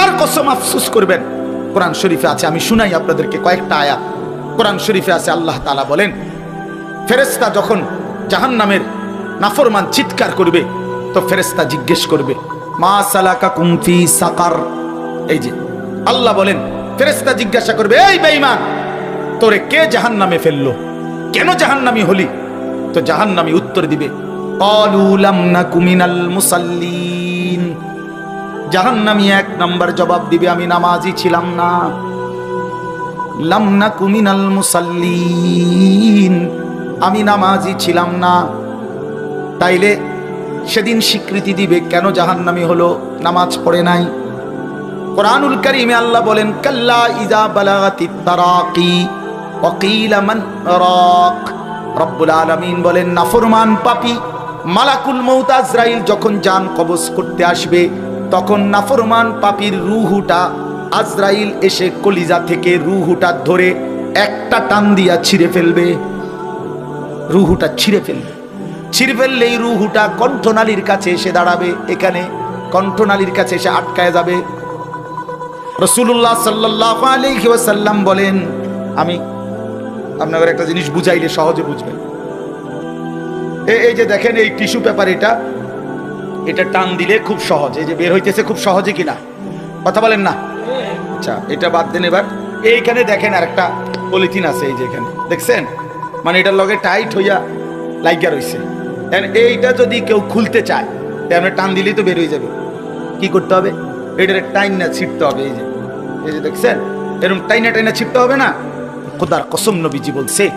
খোদার কসম আফসুস করবেন। কোরআন শরীফে আছে, আমি শুনাই আপনাদেরকে কয়েকটা আয়াত কোরআন শরীফে আছে, আল্লাহ তাআলা বলেন, ফেরেশতা যখন জাহান্নামের নাফরমান চিৎকার করবে, তো ফেরেশতা জিজ্ঞেস করবে, মা সালাকা কুমফি সাকার? এই যে, আল্লাহ বলেন, ফেরেশতা জিজ্ঞাসা করবে, এই বেঈমান, তোরে কে জাহান্নামে ফেলল? কেন জাহান্নামি হলি? তো জাহান্নামি উত্তর দিবে ক্বালু লাম নাকু মিনাল মুসাল্লিন। জাহান্নামি এক নাম্বার জবাব দিবে, আমি নামাজি ছিলাম না। লাম নাকু মিনাল মুসাল্লিন, আমি নামাজি ছিলাম না। তাইলে সেদিন স্বীকৃতি দিবে কেন জাহান্নামি হলো, নামাজ পড়ে নাই। কোরআনুল কারীমে আল্লাহ বলেন, কাল্লা ইজা বালাগাতিত তারাকি, ওয়াকিলা মান রাক রব্বুল আলামিন বলেন, নাফরমান পাপী, মালাকুল মউত আজরাইল যখন জান কবজ করতে আসবে তখন নাফরমান পাপীর রুহুটা আজরাইল এসে কলিজা থেকে রুহুটা ধরে একটা টান দিয়া ছিঁড়ে ফেলবে। রুহুটা ছিঁড়ে ফেলবে। ছিঁড়ে ফেললেই রুহুটা কণ্ঠনালীর কাছে এসে দাঁড়াবে। এখানে কণ্ঠনালীর কাছে এসে আটকায় যাবে। রসুল্লাহ সাল্লাহ আলাইহি ওয়াসাল্লাম বলেন, আমি আপনাদের একটা জিনিস বুঝাইলে সহজে বুঝবেন। এই যে দেখেন, এই টিস্যু পেপার এটা এটা টান দিলে খুব সহজ। এই যে বের হইতেছে খুব সহজে কিনা? কথা বলেন না? আচ্ছা এটা বাদ দেন এবার। এইখানে দেখেন আর একটা পলিথিন আছে এই যে এখানে। দেখছেন? মানে এটার লগে টাইট হইয়া রইছে। এখন এইটা যদি কেউ খুলতে চায়, তাহলে টান দিলেই তো বের হয়ে যাবে। কি করতে হবে? এটার টাইন না ছিটতে হবে এই যে। এই যে দেখছেন? এরকম টাইনা টাইনা ছিটতে হবে না? খোদার কসম নবীজি বলছে,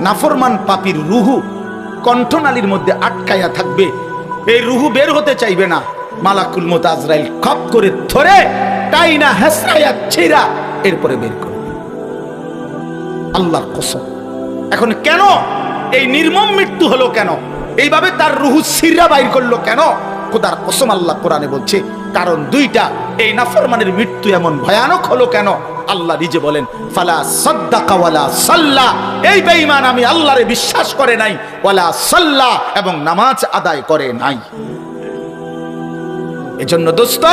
নাফরমান পাপির রুহু কণ্ঠনালীর মধ্যে আটকাইয়া থাকবে। এই রুহু বের হতে চাইবে না। মালাকুল মত আজরাইল খপ করে ধরে টাইনা হেসরাইয়া ছিড়া এরপরে বের করবে। আল্লাহর কসম। এখন কেন এই নির্মম মৃত্যু হলো কেন? এইভাবে তার রুহু সিরা বাইর করল কেন? খোদার কসম আল্লাহ কোরআনে বলছে, কারণ দুইটা এই নাফরমানের মৃত্যু এমন ভয়ানক হলো কেন? আল্লাহ নিজে বলেন, ফালা সাদ্দাকা ওয়ালা সাল্লা। এই বেঈমান আমি আল্লাহরে বিশ্বাস করে নাই, ওয়ালা সাল্লা এবং নামাজ আদায় করে নাই। এজন্য দোস্ত,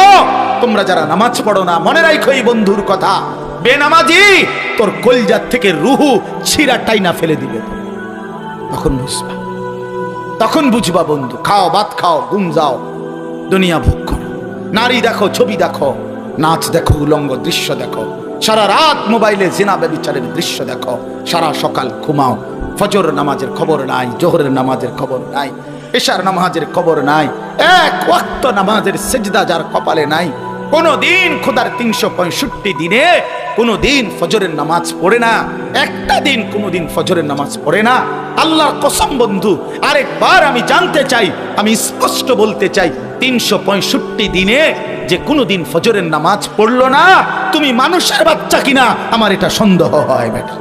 তোমরা যারা নামাজ পড়ো না, মনে রাখো এই বন্ধুর কথা। বেনামাজি, তোর কলজার থেকে রুহু ছিঁড়া টাইনা ফেলে দিবে। তখন বুঝবা তখন বুঝবা বন্ধু, খাও, ভাত খাও, ঘুম যাও, দুনিয়া ভোগ করো। নারী দেখো, ছবি দেখো, নাচ দেখো, উলঙ্গ দৃশ্য দেখো। সারা রাত মোবাইলে জিনা ব্যবচারের দৃশ্য দেখো। সারা সকাল ঘুমাও। ফজর নামাজের খবর নাই, জোহরের নামাজের খবর নাই, এশার নামাজের খবর নাই, এক ওয়াক্ত নামাজের সেজদা যার কপালে নাই। কোনো দিন খোদার তিনশো পঁয়ষট্টি দিনে কোনো দিন ফজরের নামাজ পড়ে না, একটা দিন কোনো দিন ফজরের নামাজ পড়ে না। আল্লাহর কসম বন্ধু, আরেকবার আমি জানতে চাই, আমি স্পষ্ট বলতে চাই, তিনশো পঁয়ষট্টি দিনে যে কোনো দিন ফজরের নামাজ পড়ল না, তুমি মানুষের বাচ্চা কিনা, আমার এটা সন্দেহ হয় বেটা।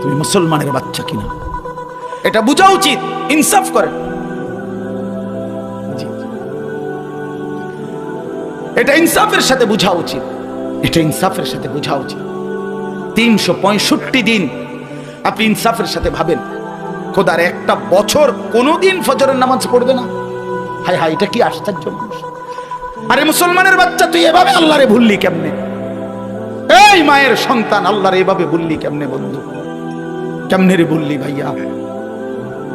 তুমি মুসলমানের বাচ্চা কিনা? এটা বোঝা উচিত, ইনসাফ করেন জি। এটা ইনসাফের সাথে বোঝা উচিত। এটা ইনসাফের সাথে বোঝা উচিত। তিনশো পঁয়ষট্টি দিন আপনি ইনসাফের সাথে ভাবেন, খোদার একটা বছর কোনোদিন ফজরের নামাজ পড়বে না। হাই হাই এটা কি আশ্চর্য মানুষ? আরে মুসলমানের বাচ্চা, তুই এভাবে আল্লাহরে ভুললি কেমনে? এই মায়ের সন্তান, আল্লাহরে এভাবে ভুললি কেমনে বন্ধু? কেমনে রে ভুললি ভাইয়া?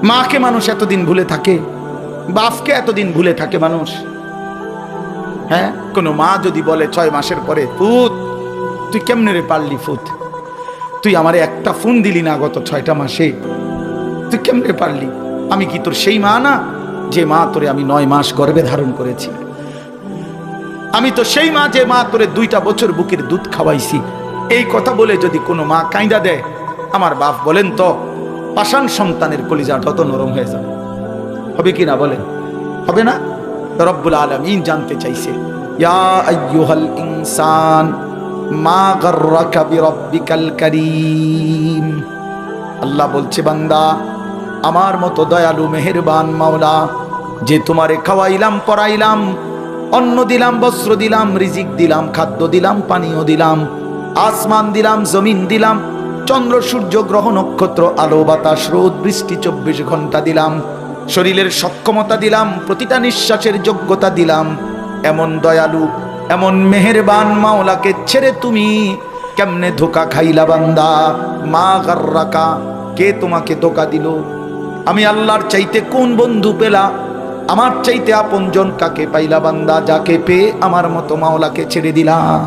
মাকে মানুষ এতদিন ভুলে থাকে, বাপকে এতদিন ভুলে থাকে মানুষ। হ্যাঁ? কোনো মা যদি বলে ছয় মাসের পরে, ফুত, তুই কেমনে রে পারলি ফুত? তুই আমারে একটা ফোন দিলি না গত ছয়টা মাসে। তুই কেমনে পারলি? আমি কি তোর সেই মা না? যে মা তোরে আমি নয় মাস গর্ভে ধারণ করেছি। আমি তো সেই মা যে মা তোরে দুইটা বছর বুকের দুধ খাওয়াইছি। এই কথা বলে যদি কোনো মা কাঁদা দেয়, আমার বাপ বলেন তো, পাষাণ সন্তানের কলিজা তত নরম হয়ে যাবে। হবে কি না বলেন? হবে না? রব্বুল আলমিন জানতে চাইছে। ইনসান, মা আল্লাহ বলছে, বান্দা, আমার মতো দয়ালু, মেহেরবান মাওলা, যে তোমারে খাওয়াইলাম পরাইলাম অন্ন দিলাম, বস্ত্র দিলাম, রিজিক দিলাম, খাদ্য দিলাম, পানীয় দিলাম, আসমান দিলাম, জমিন দিলাম, চন্দ্র, সূর্য, গ্রহ, নক্ষত্র, আলো, বাতাস, রোদ, বৃষ্টি, চব্বিশ ঘণ্টা দিলাম। শরীরের সক্ষমতা দিলাম, প্রতিটা নিঃশ্বাসের যোগ্যতা দিলাম। এমন দয়ালু, এমন মেহেরবান মাওলাকে ছেড়ে তুমি কেমনে ধোকা খাইলা বান্দা? মা গার্রাকা, কে তোমাকে ধোকা দিল? আমি আল্লাহর চাইতে কোন বন্ধু পেলা? আমার চাইতে আপনজন কাকে পাইলা বান্দা? যাকে পেয়ে আমার মতো মাওলাকে ছেড়ে দিলা।